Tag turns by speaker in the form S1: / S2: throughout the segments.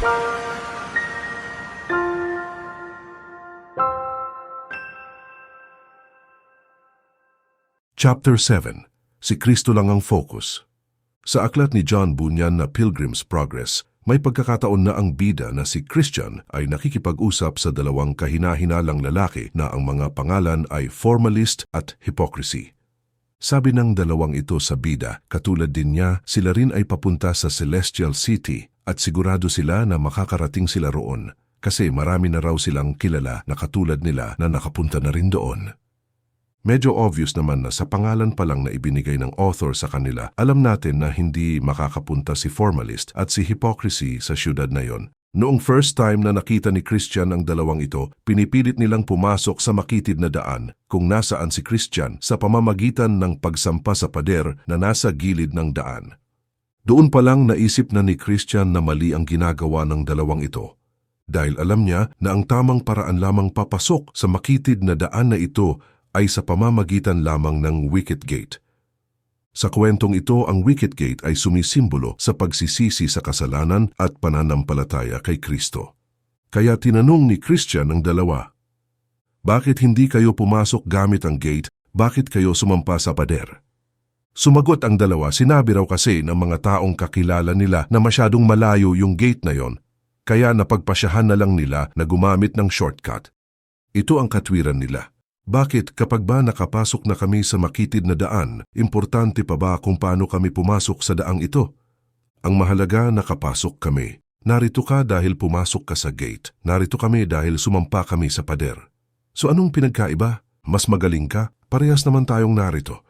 S1: Chapter 7 Si Kristo lang ang focus Sa aklat ni John Bunyan na Pilgrim's Progress, may pagkakataon na ang bida na si Christian ay nakikipag-usap sa dalawang kahina-hinalang lalaki na ang mga pangalan ay formalist at hypocrisy. Sabi ng dalawang ito sa bida, katulad din niya, sila rin ay papunta sa Celestial City at sigurado sila na makakarating sila roon kasi marami na raw silang kilala na katulad nila na nakapunta na rin doon. Medyo obvious naman na sa pangalan pa lang na ibinigay ng author sa kanila, alam natin na hindi makakapunta si formalist at si hypocrisy sa syudad na yon. Noong first time na nakita ni Christian ang dalawang ito, pinipilit nilang pumasok sa makitid na daan kung nasaan si Christian sa pamamagitan ng pagsampa sa pader na nasa gilid ng daan. Doon pa lang naisip na ni Christian na mali ang ginagawa ng dalawang ito. Dahil alam niya na ang tamang paraan lamang papasok sa makitid na daan na ito ay sa pamamagitan lamang ng wicket gate. Sa kwentong ito, ang wicket gate ay sumisimbolo sa pagsisisi sa kasalanan at pananampalataya kay Kristo. Kaya tinanong ni Christian ang dalawa, Bakit hindi kayo pumasok gamit ang gate? Bakit kayo sumampa sa pader? Sumagot ang dalawa, sinabi raw kasi ng mga taong kakilala nila na masyadong malayo yung gate na yon, kaya napagpasyahan na lang nila na gumamit ng shortcut. Ito ang katwiran nila. Bakit kapag ba nakapasok na kami sa makitid na daan, importante pa ba kung paano kami pumasok sa daang ito? Ang mahalaga nakapasok kami. Narito ka dahil pumasok ka sa gate. Narito kami dahil sumampa kami sa pader. So anong pinagkaiba? Mas magaling ka? Parehas naman tayong narito.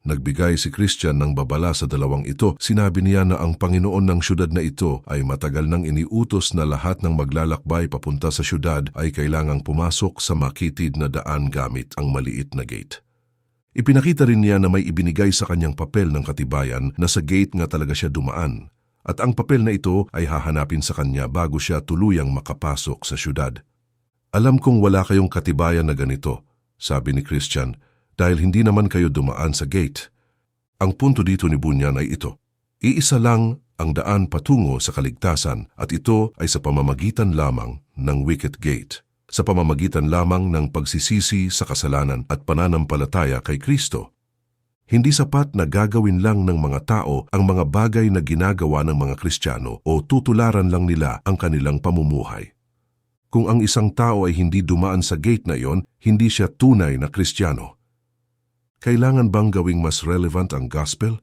S1: Nagbigay si Christian ng babala sa dalawang ito. Sinabi niya na ang Panginoon ng syudad na ito ay matagal nang iniutos na lahat ng maglalakbay papunta sa syudad ay kailangang pumasok sa makitid na daan gamit ang maliit na gate. Ipinakita rin niya na may ibinigay sa kanyang papel ng katibayan na sa gate nga talaga siya dumaan at ang papel na ito ay hahanapin sa kanya bago siya tuluyang makapasok sa syudad. Alam kong wala kayong katibayan na ganito, sabi ni Christian, dahil hindi naman kayo dumaan sa gate. Ang punto dito ni Bunyan ay ito. Iisa lang ang daan patungo sa kaligtasan at ito ay sa pamamagitan lamang ng wicket gate, sa pamamagitan lamang ng pagsisisi sa kasalanan at pananampalataya kay Kristo. Hindi sapat na gagawin lang ng mga tao ang mga bagay na ginagawa ng mga Kristiyano o tutularan lang nila ang kanilang pamumuhay. Kung ang isang tao ay hindi dumaan sa gate na iyon, hindi siya tunay na Kristiyano. Kailangan bang gawing mas relevant ang gospel?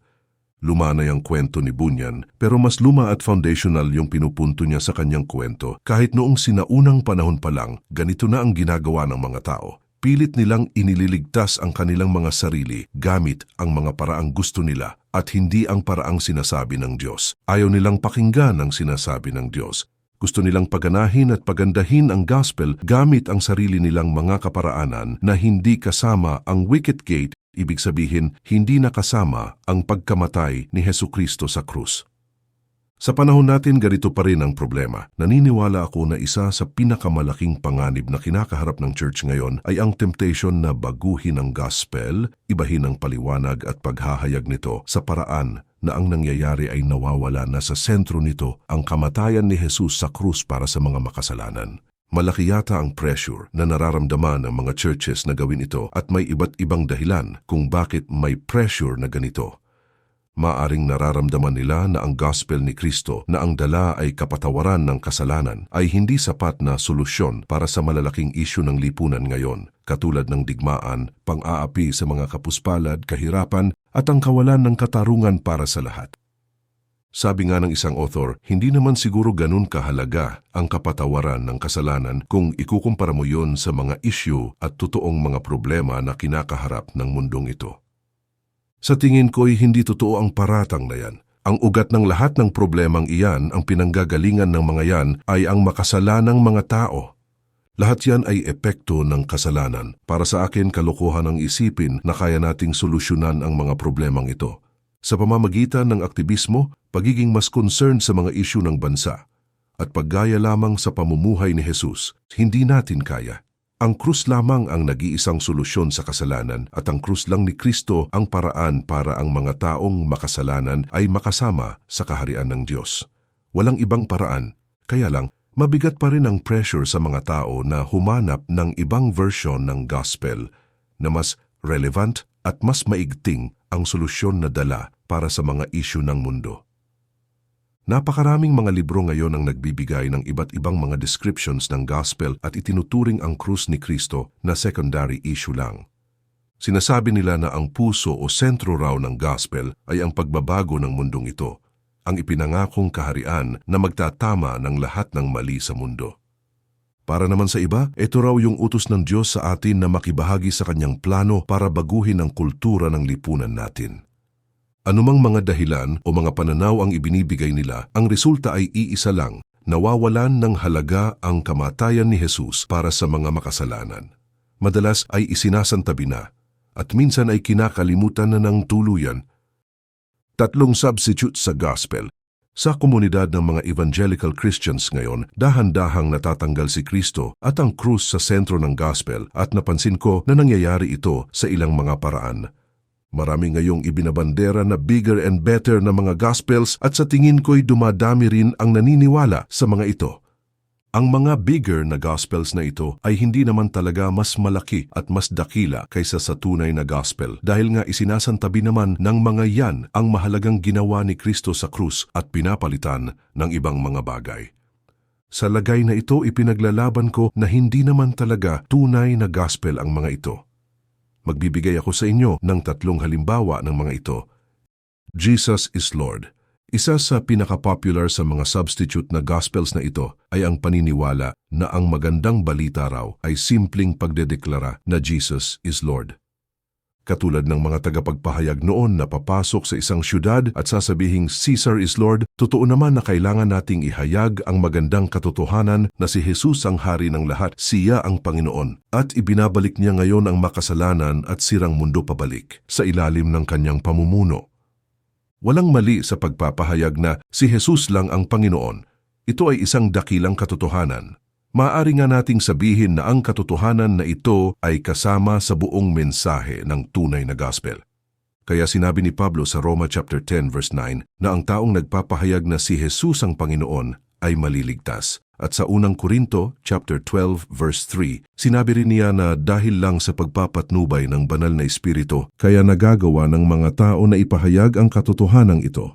S1: Luma na yung kwento ni Bunyan, pero mas luma at foundational yung pinupunto niya sa kanyang kwento. Kahit noong sinaunang panahon pa lang, ganito na ang ginagawa ng mga tao. Pilit nilang inililigtas ang kanilang mga sarili gamit ang mga paraang gusto nila at hindi ang paraang sinasabi ng Diyos. Ayaw nilang pakinggan ang sinasabi ng Diyos. Gusto nilang paganahin at pagandahin ang gospel gamit ang sarili nilang mga kaparaanan na hindi kasama ang wicket gate Ibig sabihin, hindi nakasama ang pagkamatay ni Heso Kristo sa krus. Sa panahon natin, ganito pa rin ang problema. Naniniwala ako na isa sa pinakamalaking panganib na kinakaharap ng church ngayon ay ang temptation na baguhin ang gospel, ibahin ang paliwanag at paghahayag nito sa paraan na ang nangyayari ay nawawala na sa sentro nito ang kamatayan ni Jesus sa krus para sa mga makasalanan. Malaki yata ang pressure na nararamdaman ng mga churches na gawin ito at may iba't ibang dahilan kung bakit may pressure na ganito. Maaring nararamdaman nila na ang gospel ni Kristo na ang dala ay kapatawaran ng kasalanan ay hindi sapat na solusyon para sa malalaking isyu ng lipunan ngayon, katulad ng digmaan, pang-aapi sa mga kapuspalad, kahirapan at ang kawalan ng katarungan para sa lahat. Sabi nga ng isang author, hindi naman siguro ganun kahalaga ang kapatawaran ng kasalanan kung ikukumpara mo yon sa mga issue at totoong mga problema na kinakaharap ng mundong ito. Sa tingin ko'y hindi totoo ang paratang na yan. Ang ugat ng lahat ng problemang iyan, ang pinanggagalingan ng mga yan, ay ang makasalanang mga tao. Lahat yan ay epekto ng kasalanan. Para sa akin, kalokohan ang isipin na kaya nating solusyonan ang mga problemang ito sa pamamagitan ng aktivismo, pagiging mas concerned sa mga isyu ng bansa, at paggaya lamang sa pamumuhay ni Jesus, hindi natin kaya. Ang krus lamang ang nag-iisang solusyon sa kasalanan at ang krus lang ni Kristo ang paraan para ang mga taong makasalanan ay makasama sa kaharian ng Diyos. Walang ibang paraan, Kaya lang, mabigat pa rin ang pressure sa mga tao na humanap ng ibang version ng gospel na mas relevant at mas maigting ang solusyon na dala para sa mga isyu ng mundo. Napakaraming mga libro ngayon ang nagbibigay ng iba't ibang mga descriptions ng gospel at itinuturing ang krus ni Kristo na secondary issue lang. Sinasabi nila na ang puso o sentro raw ng gospel ay ang pagbabago ng mundong ito, ang ipinangakong kaharian na magtatama ng lahat ng mali sa mundo. Para naman sa iba, ito raw yung utos ng Diyos sa atin na makibahagi sa kanyang plano para baguhin ang kultura ng lipunan natin. Anumang mga dahilan o mga pananaw ang ibinibigay nila, ang resulta ay iisa lang, nawawalan ng halaga ang kamatayan ni Jesus para sa mga makasalanan. Madalas ay isinasantabi na, at minsan ay kinakalimutan na ng tuluyan. Tatlong substitute sa gospel. Sa komunidad ng mga evangelical Christians ngayon, dahan-dahang natatanggal si Kristo at ang krus sa sentro ng gospel at napansin ko na nangyayari ito sa ilang mga paraan. Marami ngayong ibinabandera na bigger and better na mga gospels at sa tingin ko'y dumadami rin ang naniniwala sa mga ito. Ang mga bigger na gospels na ito ay hindi naman talaga mas malaki at mas dakila kaysa sa tunay na gospel dahil nga isinasantabi naman ng mga yan ang mahalagang ginawa ni Kristo sa krus at pinapalitan ng ibang mga bagay. Sa lagay na ito ipinaglalaban ko na hindi naman talaga tunay na gospel ang mga ito. Magbibigay ako sa inyo ng tatlong halimbawa ng mga ito. Jesus is Lord. Isa sa pinaka-popular sa mga substitute na gospels na ito ay ang paniniwala na ang magandang balita raw ay simpleng pagdedeklara na Jesus is Lord. Katulad ng mga tagapagpahayag noon na papasok sa isang syudad at sasabihing Caesar is Lord, totoo naman na kailangan nating ihayag ang magandang katotohanan na si Jesus ang hari ng lahat, siya ang Panginoon, at ibinabalik niya ngayon ang makasalanan at sirang mundo pabalik sa ilalim ng kanyang pamumuno. Walang mali sa pagpapahayag na si Jesus lang ang Panginoon. Ito ay isang dakilang katotohanan. Maaari nga nating sabihin na ang katotohanan na ito ay kasama sa buong mensahe ng tunay na gospel. Kaya sinabi ni Pablo sa Roma chapter 10 verse 9 na ang taong nagpapahayag na si Jesus ang Panginoon ay maliligtas. At sa unang Korinto chapter 12 verse 3, sinabi rin niya na dahil lang sa pagpapatnubay ng banal na espiritu, kaya nagagawa ng mga tao na ipahayag ang katotohanan ito.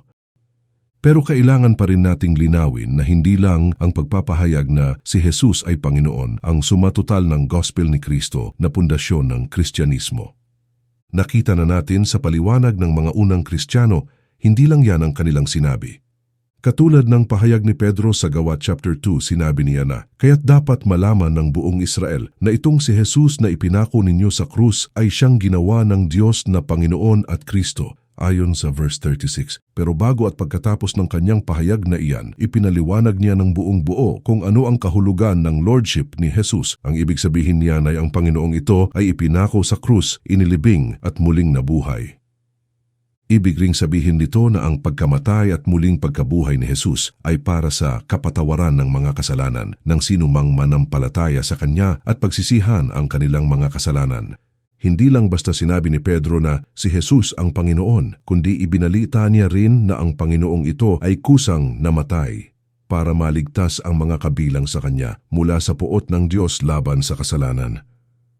S1: Pero kailangan pa rin nating linawin na hindi lang ang pagpapahayag na si Jesus ay Panginoon ang sumatotal ng gospel ni Kristo na pundasyon ng Kristyanismo. Nakita na natin sa paliwanag ng mga unang Kristiyano, hindi lang yan ang kanilang sinabi. Katulad ng pahayag ni Pedro sa Gawa chapter 2, sinabi niya na, Kaya't dapat malaman ng buong Israel na itong si Jesus na ipinako ninyo sa krus ay siyang ginawa ng Diyos na Panginoon at Kristo, ayon sa verse 36. Pero bago at pagkatapos ng kanyang pahayag na iyan, ipinaliwanag niya ng buong buo kung ano ang kahulugan ng Lordship ni Jesus. Ang ibig sabihin niya ay ang Panginoong ito ay ipinako sa krus, inilibing at muling nabuhay. Ibig ring sabihin nito na ang pagkamatay at muling pagkabuhay ni Jesus ay para sa kapatawaran ng mga kasalanan ng sinumang manampalataya sa Kanya at pagsisihan ang kanilang mga kasalanan. Hindi lang basta sinabi ni Pedro na si Jesus ang Panginoon, kundi ibinalita niya rin na ang Panginoong ito ay kusang namatay para maligtas ang mga kabilang sa Kanya mula sa puot ng Diyos laban sa kasalanan.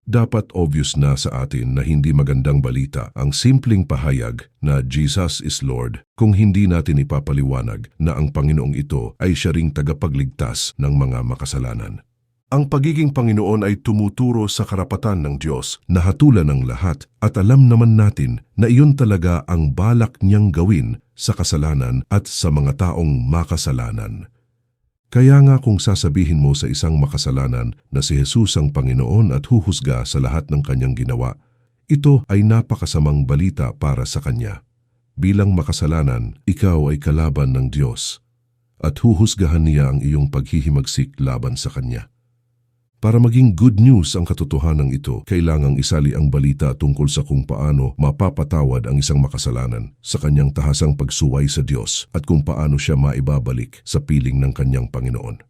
S1: Dapat obvious na sa atin na hindi magandang balita ang simpleng pahayag na Jesus is Lord kung hindi natin ipapaliwanag na ang Panginoong ito ay siya ring tagapagligtas ng mga makasalanan. Ang pagiging Panginoon ay tumuturo sa karapatan ng Diyos na hatulan ng lahat at alam naman natin na iyon talaga ang balak niyang gawin sa kasalanan at sa mga taong makasalanan. Kaya nga kung sasabihin mo sa isang makasalanan na si Jesus ang Panginoon at huhusga sa lahat ng kanyang ginawa, ito ay napakasamang balita para sa kanya. Bilang makasalanan, ikaw ay kalaban ng Diyos at huhusgahan niya ang iyong paghihimagsik laban sa kanya. Para maging good news ang katotohanan ito, kailangang isali ang balita tungkol sa kung paano mapapatawad ang isang makasalanan sa kanyang tahasang pagsuway sa Diyos at kung paano siya maibabalik sa piling ng kanyang Panginoon.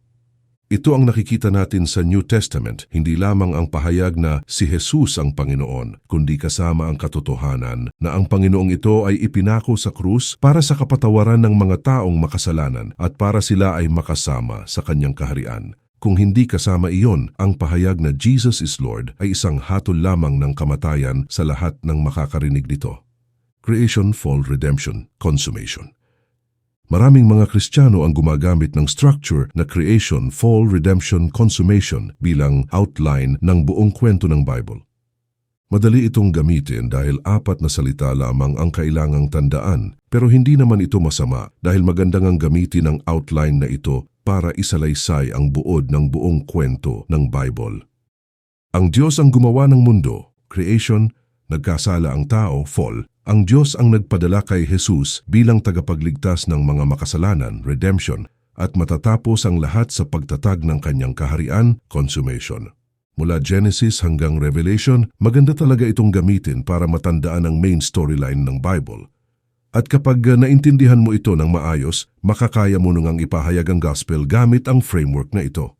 S1: Ito ang nakikita natin sa New Testament, hindi lamang ang pahayag na si Jesus ang Panginoon, kundi kasama ang katotohanan na ang Panginoong ito ay ipinako sa krus para sa kapatawaran ng mga taong makasalanan at para sila ay makasama sa kanyang kaharian. Kung hindi kasama iyon, ang pahayag na Jesus is Lord ay isang hatol lamang ng kamatayan sa lahat ng makakarinig nito. Creation, Fall, Redemption, Consummation. Maraming mga Kristiyano ang gumagamit ng structure na creation, fall, redemption, consummation bilang outline ng buong kwento ng Bible. Madali itong gamitin dahil apat na salita lamang ang kailangang tandaan pero hindi naman ito masama dahil magandang ang gamitin ang outline na ito para isalaysay ang buod ng buong kwento ng Bible. Ang Diyos ang gumawa ng mundo, creation, nagkasala ang tao, fall, ang Diyos ang nagpadala kay Jesus bilang tagapagligtas ng mga makasalanan, redemption, at matatapos ang lahat sa pagtatag ng kanyang kaharian, consummation. Mula Genesis hanggang Revelation, maganda talaga itong gamitin para matandaan ang main storyline ng Bible. At kapag uh, naintindihan mo ito ng maayos, makakaya mo nang ipahayag ang gospel gamit ang framework na ito.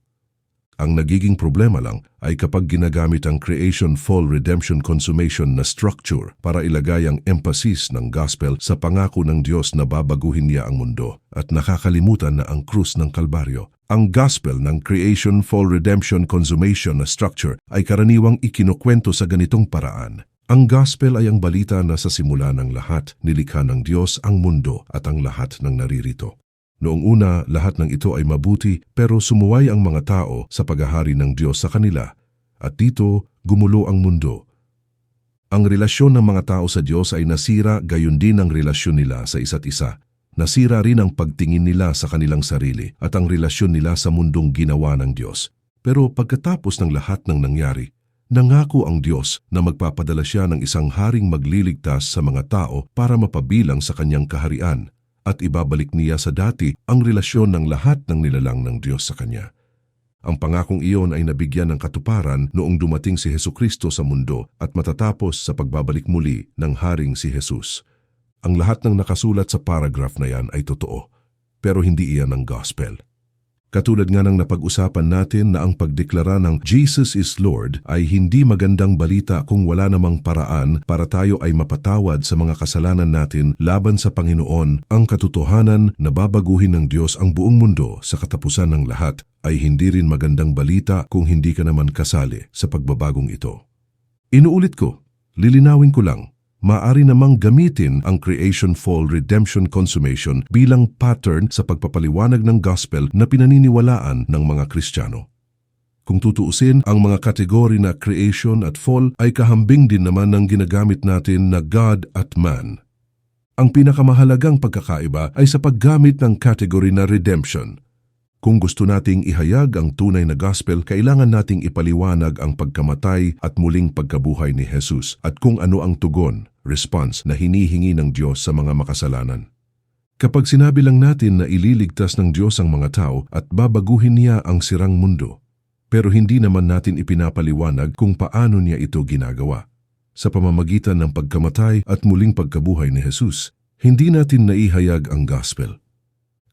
S1: Ang nagiging problema lang ay kapag ginagamit ang creation, fall, redemption, consummation na structure para ilagay ang emphasis ng gospel sa pangako ng Diyos na babaguhin niya ang mundo at nakakalimutan na ang krus ng Kalbaryo. Ang gospel ng creation, fall, redemption, consummation na structure ay karaniwang ikinukwento sa ganitong paraan. Ang gospel ay ang balita na sa simula ng lahat, nilikha ng Diyos ang mundo at ang lahat ng naririto. Noong una, lahat ng ito ay mabuti pero sumuway ang mga tao sa paghahari ng Diyos sa kanila at dito gumulo ang mundo. Ang relasyon ng mga tao sa Diyos ay nasira gayon din ang relasyon nila sa isa't isa. Nasira rin ang pagtingin nila sa kanilang sarili at ang relasyon nila sa mundong ginawa ng Diyos. Pero pagkatapos ng lahat ng nangyari, nangako ang Diyos na magpapadala siya ng isang haring magliligtas sa mga tao para mapabilang sa kanyang kaharian at ibabalik niya sa dati ang relasyon ng lahat ng nilalang ng Diyos sa Kanya. Ang pangakong iyon ay nabigyan ng katuparan noong dumating si Heso Kristo sa mundo at matatapos sa pagbabalik muli ng Haring si Jesus. Ang lahat ng nakasulat sa paragraph na yan ay totoo, pero hindi iyan ang gospel. Katulad nga ng napag-usapan natin na ang pagdeklara ng Jesus is Lord ay hindi magandang balita kung wala namang paraan para tayo ay mapatawad sa mga kasalanan natin laban sa Panginoon. Ang katotohanan na babaguhin ng Diyos ang buong mundo sa katapusan ng lahat ay hindi rin magandang balita kung hindi ka naman kasali sa pagbabagong ito. Inuulit ko, lilinawin ko lang, maaari namang gamitin ang creation fall redemption consummation bilang pattern sa pagpapaliwanag ng gospel na pinaniniwalaan ng mga Kristiyano. Kung tutuusin, ang mga kategory na creation at fall ay kahambing din naman ng ginagamit natin na God at man. Ang pinakamahalagang pagkakaiba ay sa paggamit ng category na redemption – kung gusto nating ihayag ang tunay na gospel, kailangan nating ipaliwanag ang pagkamatay at muling pagkabuhay ni Jesus at kung ano ang tugon, response na hinihingi ng Diyos sa mga makasalanan. Kapag sinabi lang natin na ililigtas ng Diyos ang mga tao at babaguhin niya ang sirang mundo, pero hindi naman natin ipinapaliwanag kung paano niya ito ginagawa. Sa pamamagitan ng pagkamatay at muling pagkabuhay ni Jesus, hindi natin naihayag ang gospel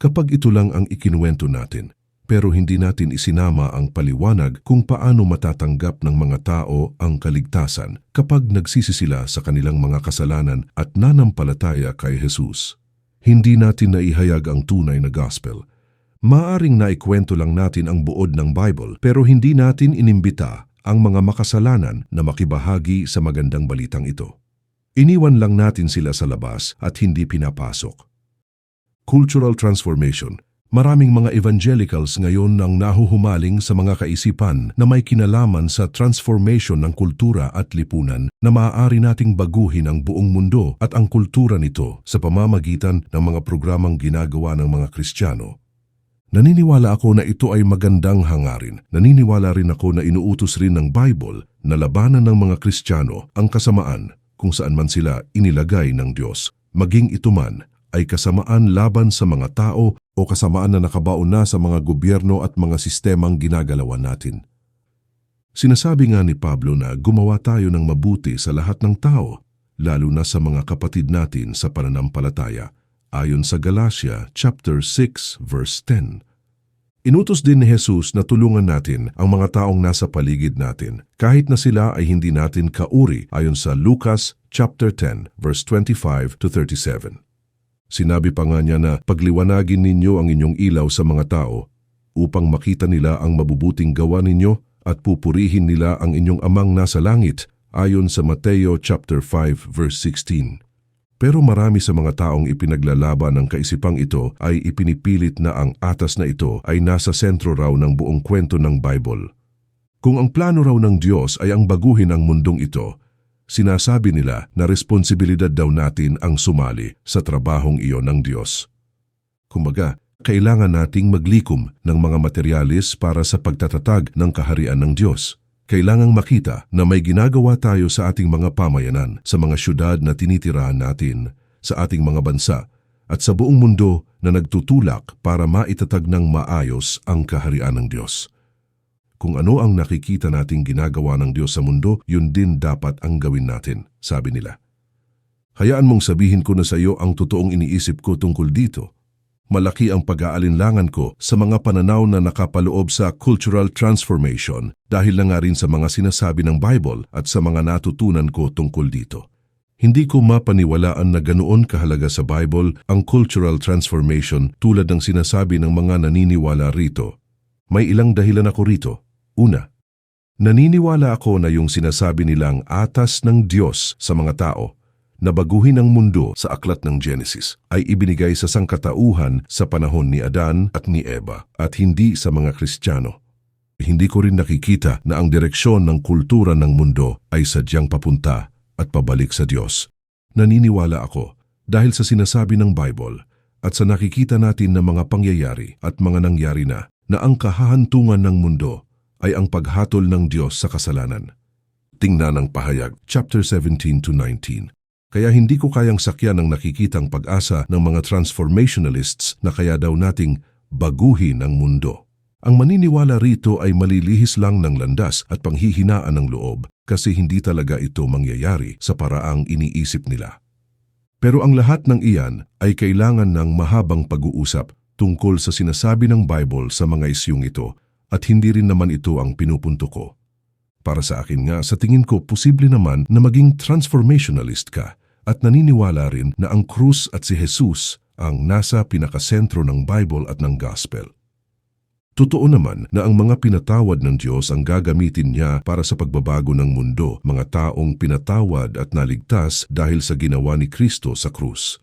S1: kapag ito lang ang ikinuwento natin, pero hindi natin isinama ang paliwanag kung paano matatanggap ng mga tao ang kaligtasan kapag nagsisi sila sa kanilang mga kasalanan at nanampalataya kay Jesus. Hindi natin naihayag ang tunay na gospel. Maaring naikwento lang natin ang buod ng Bible pero hindi natin inimbita ang mga makasalanan na makibahagi sa magandang balitang ito. Iniwan lang natin sila sa labas at hindi pinapasok cultural transformation. Maraming mga evangelicals ngayon ang nahuhumaling sa mga kaisipan na may kinalaman sa transformation ng kultura at lipunan na maaari nating baguhin ang buong mundo at ang kultura nito sa pamamagitan ng mga programang ginagawa ng mga Kristiyano. Naniniwala ako na ito ay magandang hangarin. Naniniwala rin ako na inuutos rin ng Bible na labanan ng mga Kristiyano ang kasamaan kung saan man sila inilagay ng Diyos, maging ito man ay kasamaan laban sa mga tao o kasamaan na nakabaon na sa mga gobyerno at mga sistemang ginagalawan natin. Sinasabi nga ni Pablo na gumawa tayo ng mabuti sa lahat ng tao, lalo na sa mga kapatid natin sa pananampalataya, ayon sa Galatia chapter 6 verse 10. Inutos din ni Jesus na tulungan natin ang mga taong nasa paligid natin, kahit na sila ay hindi natin kauri ayon sa Lucas chapter 10 verse 25 to 37. Sinabi pa nga niya na pagliwanagin ninyo ang inyong ilaw sa mga tao upang makita nila ang mabubuting gawa ninyo at pupurihin nila ang inyong amang nasa langit ayon sa Mateo chapter 5 verse 16. Pero marami sa mga taong ipinaglalaban ng kaisipang ito ay ipinipilit na ang atas na ito ay nasa sentro raw ng buong kwento ng Bible. Kung ang plano raw ng Diyos ay ang baguhin ang mundong ito, sinasabi nila na responsibilidad daw natin ang sumali sa trabahong iyon ng Diyos. Kumbaga, kailangan nating maglikom ng mga materialis para sa pagtatatag ng kaharian ng Diyos. Kailangang makita na may ginagawa tayo sa ating mga pamayanan, sa mga syudad na tinitirahan natin, sa ating mga bansa, at sa buong mundo na nagtutulak para maitatag ng maayos ang kaharian ng Diyos. Kung ano ang nakikita nating ginagawa ng Diyos sa mundo, yun din dapat ang gawin natin, sabi nila. Hayaan mong sabihin ko na sa iyo ang totoong iniisip ko tungkol dito malaki ang pag-aalinlangan ko sa mga pananaw na nakapaloob sa cultural transformation dahil na nga rin sa mga sinasabi ng Bible at sa mga natutunan ko tungkol dito. Hindi ko mapaniwalaan na ganoon kahalaga sa Bible ang cultural transformation tulad ng sinasabi ng mga naniniwala rito. May ilang dahilan ako rito. Una, naniniwala ako na yung sinasabi nilang atas ng Diyos sa mga tao na baguhin ang mundo sa aklat ng Genesis ay ibinigay sa sangkatauhan sa panahon ni Adan at ni Eva at hindi sa mga Kristiyano. Hindi ko rin nakikita na ang direksyon ng kultura ng mundo ay sadyang papunta at pabalik sa Diyos. Naniniwala ako dahil sa sinasabi ng Bible at sa nakikita natin na mga pangyayari at mga nangyari na na ang kahahantungan ng mundo ay ang paghatol ng Diyos sa kasalanan. Tingnan ang pahayag, chapter 17 to 19. Kaya hindi ko kayang sakyan ang nakikitang pag-asa ng mga transformationalists na kaya daw nating baguhin ang mundo. Ang maniniwala rito ay malilihis lang ng landas at panghihinaan ng loob kasi hindi talaga ito mangyayari sa paraang iniisip nila. Pero ang lahat ng iyan ay kailangan ng mahabang pag-uusap tungkol sa sinasabi ng Bible sa mga isyong ito at hindi rin naman ito ang pinupunto ko. Para sa akin nga, sa tingin ko, posible naman na maging transformationalist ka at naniniwala rin na ang krus at si Jesus ang nasa pinakasentro ng Bible at ng Gospel. Totoo naman na ang mga pinatawad ng Diyos ang gagamitin niya para sa pagbabago ng mundo, mga taong pinatawad at naligtas dahil sa ginawa ni Kristo sa krus.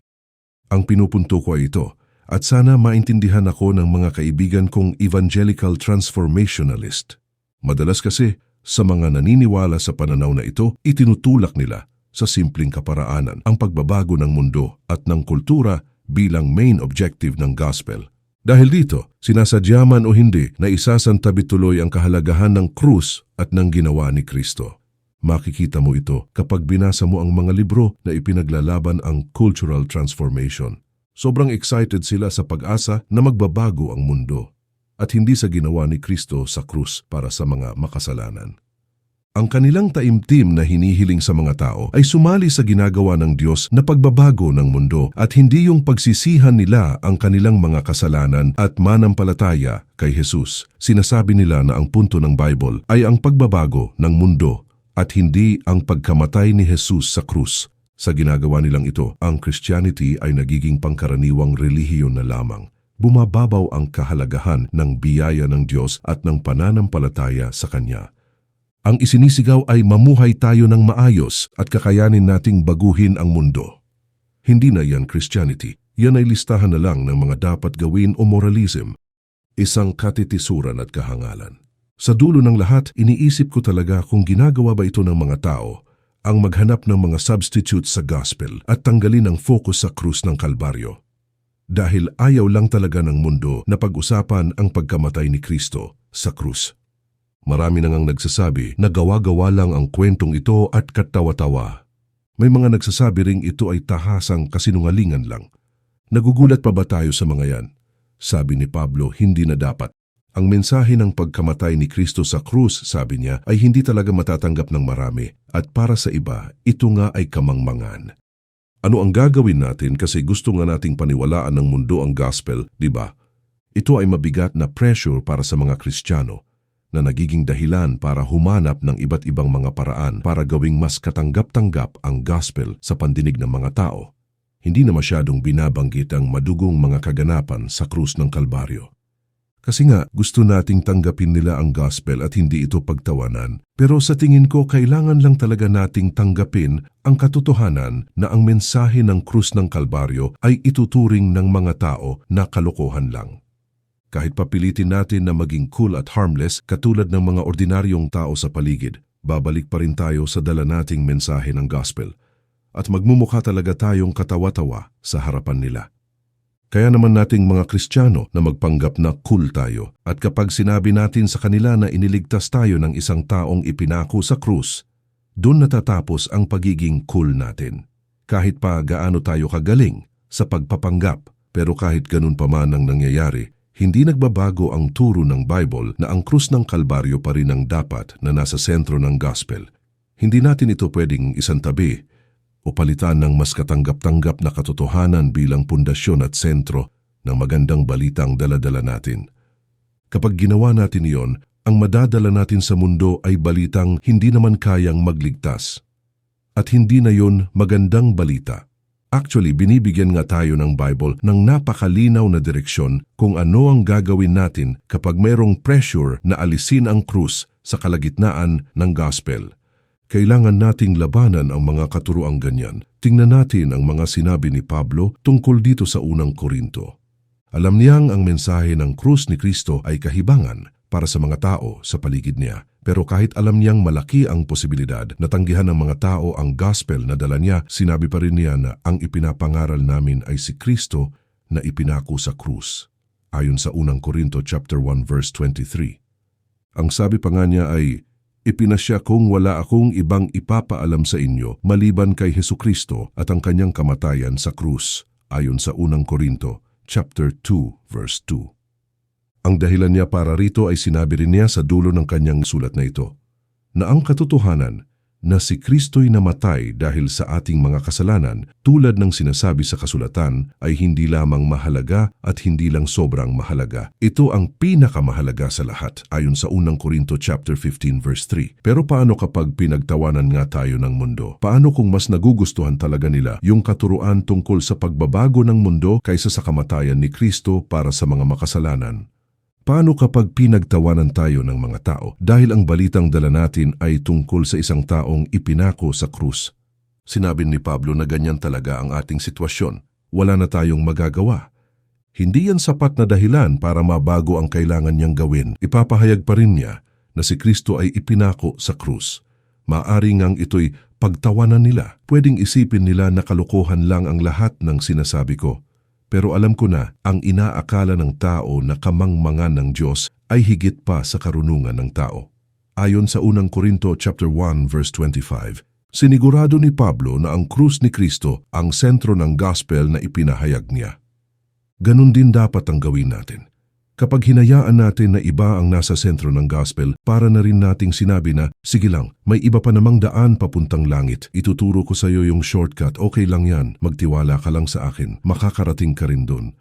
S1: Ang pinupunto ko ay ito, at sana maintindihan ako ng mga kaibigan kong evangelical transformationalist. Madalas kasi, sa mga naniniwala sa pananaw na ito, itinutulak nila sa simpleng kaparaanan ang pagbabago ng mundo at ng kultura bilang main objective ng gospel. Dahil dito, sinasadyaman o hindi na isasantabi tuloy ang kahalagahan ng krus at ng ginawa ni Kristo. Makikita mo ito kapag binasa mo ang mga libro na ipinaglalaban ang cultural transformation. Sobrang excited sila sa pag-asa na magbabago ang mundo at hindi sa ginawa ni Kristo sa krus para sa mga makasalanan. Ang kanilang taimtim na hinihiling sa mga tao ay sumali sa ginagawa ng Diyos na pagbabago ng mundo at hindi yung pagsisihan nila ang kanilang mga kasalanan at manampalataya kay Jesus. Sinasabi nila na ang punto ng Bible ay ang pagbabago ng mundo at hindi ang pagkamatay ni Jesus sa krus. Sa ginagawa nilang ito, ang Christianity ay nagiging pangkaraniwang relihiyon na lamang. Bumababaw ang kahalagahan ng biyaya ng Diyos at ng pananampalataya sa Kanya. Ang isinisigaw ay mamuhay tayo ng maayos at kakayanin nating baguhin ang mundo. Hindi na yan Christianity, yan ay listahan na lang ng mga dapat gawin o moralism, isang katitisuran at kahangalan. Sa dulo ng lahat, iniisip ko talaga kung ginagawa ba ito ng mga tao ang maghanap ng mga substitutes sa gospel at tanggalin ang focus sa krus ng Kalbaryo. Dahil ayaw lang talaga ng mundo na pag-usapan ang pagkamatay ni Kristo sa krus. Marami nang ang nagsasabi na gawa-gawa lang ang kwentong ito at katawa-tawa. May mga nagsasabi ring ito ay tahasang kasinungalingan lang. Nagugulat pa ba tayo sa mga yan? Sabi ni Pablo, hindi na dapat. Ang mensahe ng pagkamatay ni Kristo sa krus, sabi niya, ay hindi talaga matatanggap ng marami at para sa iba, ito nga ay kamangmangan. Ano ang gagawin natin kasi gusto nga nating paniwalaan ng mundo ang gospel, di ba? Ito ay mabigat na pressure para sa mga Kristiyano na nagiging dahilan para humanap ng iba't ibang mga paraan para gawing mas katanggap-tanggap ang gospel sa pandinig ng mga tao. Hindi na masyadong binabanggit ang madugong mga kaganapan sa krus ng Kalbaryo. Kasi nga, gusto nating tanggapin nila ang gospel at hindi ito pagtawanan. Pero sa tingin ko, kailangan lang talaga nating tanggapin ang katotohanan na ang mensahe ng krus ng Kalbaryo ay ituturing ng mga tao na kalokohan lang. Kahit papilitin natin na maging cool at harmless katulad ng mga ordinaryong tao sa paligid, babalik pa rin tayo sa dala nating mensahe ng gospel at magmumukha talaga tayong katawa-tawa sa harapan nila. Kaya naman nating mga Kristiyano na magpanggap na cool tayo at kapag sinabi natin sa kanila na iniligtas tayo ng isang taong ipinako sa krus, doon natatapos ang pagiging cool natin. Kahit pa gaano tayo kagaling sa pagpapanggap, pero kahit ganun pa man ang nangyayari, hindi nagbabago ang turo ng Bible na ang krus ng Kalbaryo pa rin ang dapat na nasa sentro ng gospel. Hindi natin ito pwedeng isantabi o palitan ng mas katanggap-tanggap na katotohanan bilang pundasyon at sentro ng magandang balitang daladala natin. Kapag ginawa natin iyon, ang madadala natin sa mundo ay balitang hindi naman kayang magligtas. At hindi na yon magandang balita. Actually, binibigyan nga tayo ng Bible ng napakalinaw na direksyon kung ano ang gagawin natin kapag mayroong pressure na alisin ang krus sa kalagitnaan ng gospel. Kailangan nating labanan ang mga katuroang ganyan. Tingnan natin ang mga sinabi ni Pablo tungkol dito sa unang Korinto. Alam niyang ang mensahe ng krus ni Kristo ay kahibangan para sa mga tao sa paligid niya. Pero kahit alam niyang malaki ang posibilidad na tanggihan ng mga tao ang gospel na dala niya, sinabi pa rin niya na ang ipinapangaral namin ay si Kristo na ipinako sa krus. Ayon sa unang Korinto chapter 1 verse 23. Ang sabi pa nga niya ay, Ipinasya kong wala akong ibang ipapaalam sa inyo maliban kay Heso Kristo at ang kanyang kamatayan sa krus, ayon sa unang Korinto, chapter 2, verse 2. Ang dahilan niya para rito ay sinabi rin niya sa dulo ng kanyang sulat na ito, na ang katotohanan na si Kristo'y namatay dahil sa ating mga kasalanan tulad ng sinasabi sa kasulatan ay hindi lamang mahalaga at hindi lang sobrang mahalaga. Ito ang pinakamahalaga sa lahat ayon sa unang Korinto chapter 15 verse 3. Pero paano kapag pinagtawanan nga tayo ng mundo? Paano kung mas nagugustuhan talaga nila yung katuruan tungkol sa pagbabago ng mundo kaysa sa kamatayan ni Kristo para sa mga makasalanan? Paano kapag pinagtawanan tayo ng mga tao dahil ang balitang dala natin ay tungkol sa isang taong ipinako sa krus? Sinabi ni Pablo na ganyan talaga ang ating sitwasyon. Wala na tayong magagawa. Hindi yan sapat na dahilan para mabago ang kailangan niyang gawin. Ipapahayag pa rin niya na si Kristo ay ipinako sa krus. Maari ngang ito'y pagtawanan nila. Pwedeng isipin nila na kalokohan lang ang lahat ng sinasabi ko. Pero alam ko na ang inaakala ng tao na kamangmangan ng Diyos ay higit pa sa karunungan ng tao. Ayon sa unang Korinto chapter 1 verse 25, sinigurado ni Pablo na ang krus ni Kristo ang sentro ng gospel na ipinahayag niya. Ganon din dapat ang gawin natin. Kapag hinayaan natin na iba ang nasa sentro ng gospel, para na rin nating sinabi na, sige lang, may iba pa namang daan papuntang langit. Ituturo ko sa iyo yung shortcut, okay lang yan. Magtiwala ka lang sa akin. Makakarating ka rin doon.